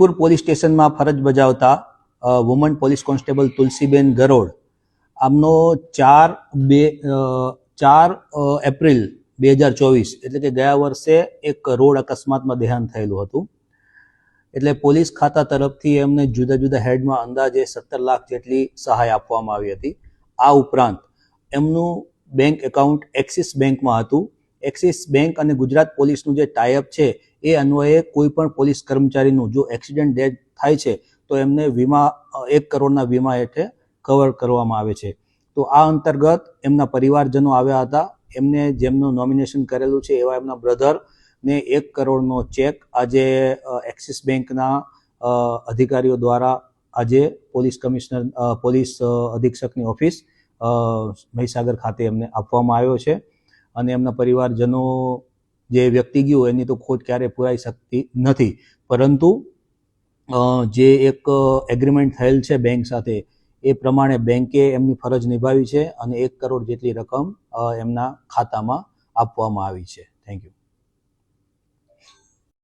Jetpur police સ્ટેશનમાં ફરજ બજાવતા woman police constable Tulsiben Garod આમનો ચાર બે ચાર એપ્રિલ બે હજાર ચોવીસ, એટલે કે ગયા વર્ષે એક રોડ અકસ્માતમાં દેહાંત થયેલું હતું. એટલે પોલીસ ખાતા તરફથી એમને જુદા જુદા હેડમાં અંદાજે સત્તર લાખ જેટલી સહાય આપવામાં આવી હતી. આ ઉપરાંત એમનું બેંક એકાઉન્ટ એક્સિસ બેંકમાં હતું. એક્સિસ બેંક અને ગુજરાત પોલીસનું જે ટાઈઅપ છે એ અન્વયે કોઈ પણ પોલીસ કર્મચારીનું જો એક્સિડન્ટ ડેથ થાય છે, તો એમને વીમા, એક કરોડના વીમા હેઠળ કવર કરવામાં આવે છે. તો આ અંતર્ગત એમના પરિવારજનો આવ્યા હતા. એમને જેમનું નોમિનેશન કરેલું છે, એવા એમના બ્રધર ને એક કરોડનો ચેક આજે એક્સિસ બેંકના અધિકારીઓ દ્વારા આજે પોલીસ કમિશનર પોલીસ અધિક્ષકની ઓફિસ મહીસાગર ખાતે એમને આપવામાં આવ્યો છે. અને એમના પરિવારજનો જે વ્યક્તિ ગયું એની તો ખોટ ક્યારેય પુરાઈ શકતી નથી. પરંતુ જે એક એગ્રીમેન્ટ થયેલ છે બેંક સાથે, એ પ્રમાણે બેંકે એમની ફરજ નિભાવી છે અને એક કરોડ જેટલી રકમ એમના ખાતામાં આપવામાં આવી છે. Thank you